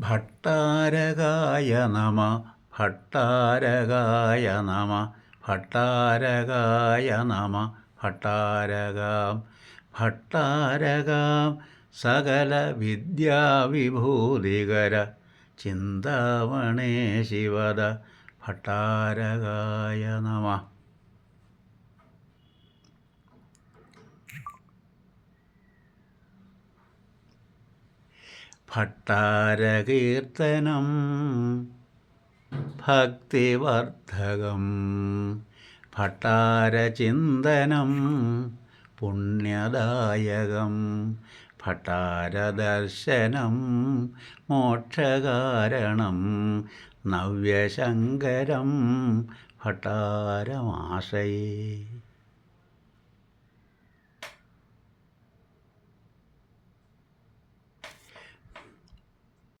ഭട്ടാരകായ നമ ഭട്ടാരകായ നമ ഭട്ടാരകായ നമ ഭട്ടാരകാം ഭട്ടാരകാം സകല വിദ്യാവിഭൂതികര ചിന്താമണേ ശിവദ ഭട്ടാരകായ നമ. ഭട്ടാരകീർത്തനം ഭക്തിവർദ്ധകം ഭട്ടാരചിന്തനം പുണ്യദായകം ഭട്ടാരദർശനം മോക്ഷകാരണം നവ്യശങ്കരം ഭട്ടാരമാശയേ.